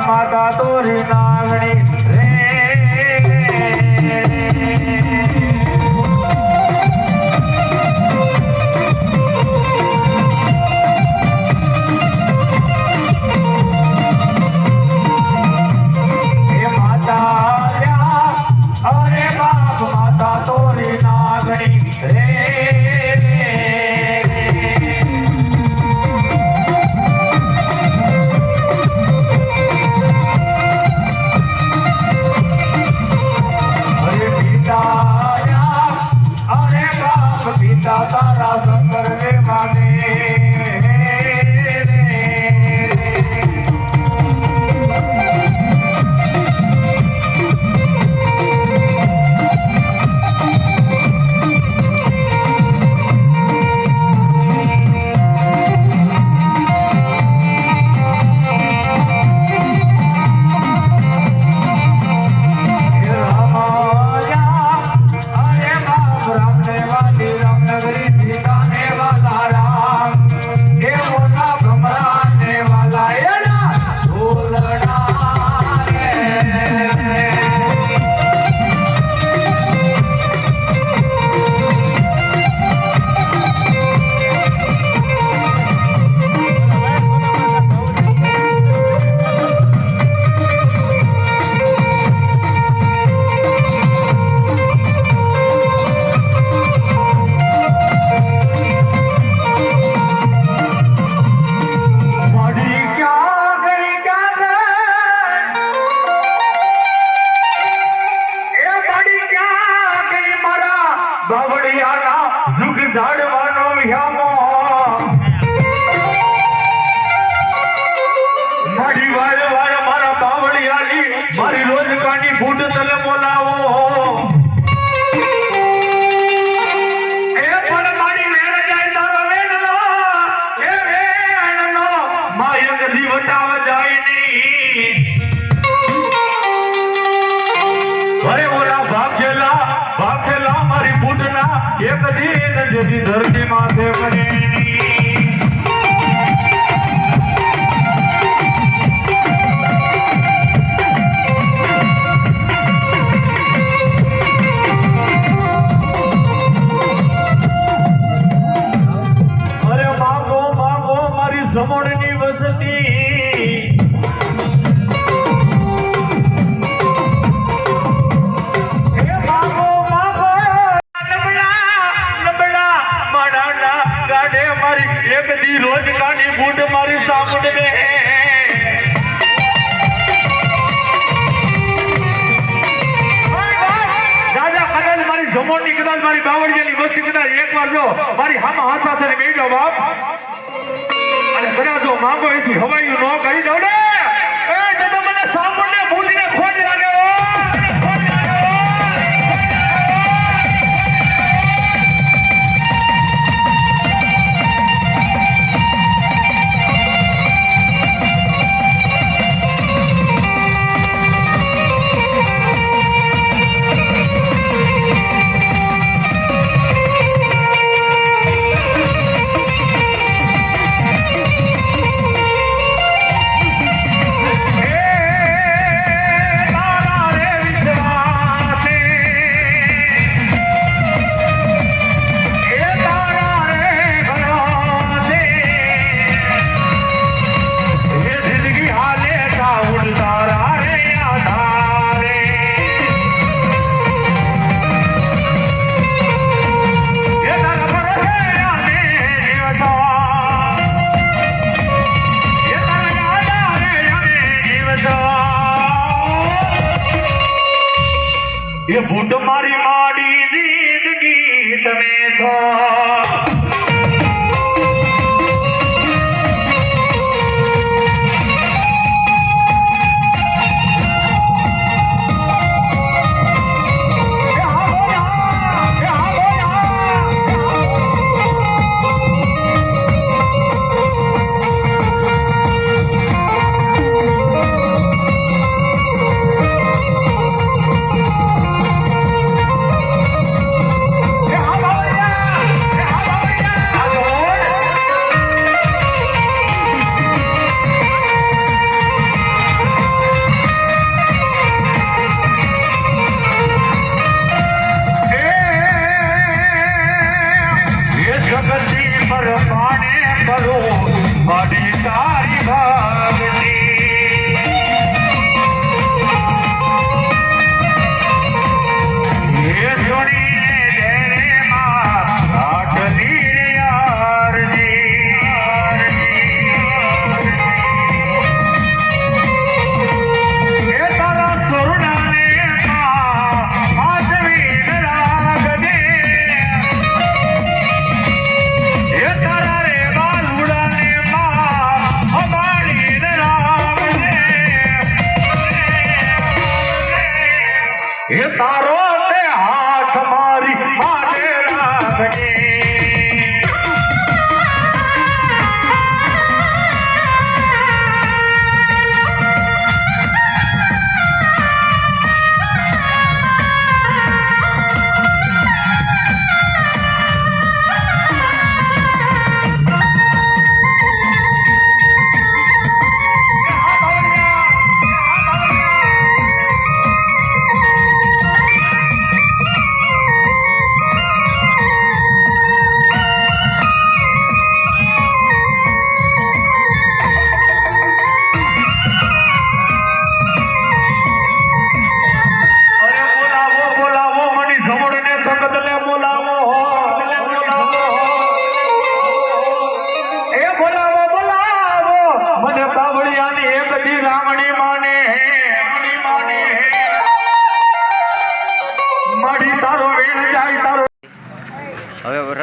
માતા તોરી નાગણી બાવળિયાના સુખ ઝાડવાનો યામો એક દિન જેથી ધરતી માથે મરી સમોડની વસતી. એકવાર જો મારી હામાં હાથ સાથે મેળવ્યો બાપ. અને કદાચ જો માંગો, એથી હવાઈ નો કરી દઉં ને. એ તારો તે હાથ મારી માટે લાગે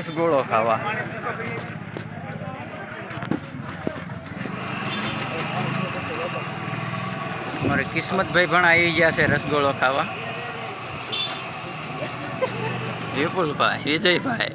રસગોળો ખાવા અમારે કિસ્મતભાઈ પણ આવી ગયા છે રસગોળો ખાવા વિપુલભાઈ વિજયભાઈ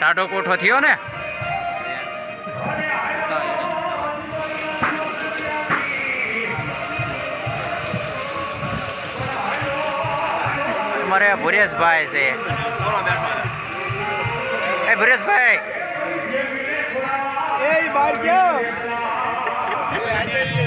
ટાઢો કોઠો થયો ને? અમારે ભુરેશભાઈ છે. એ ભુરેશભાઈ. એ બહાર ગયા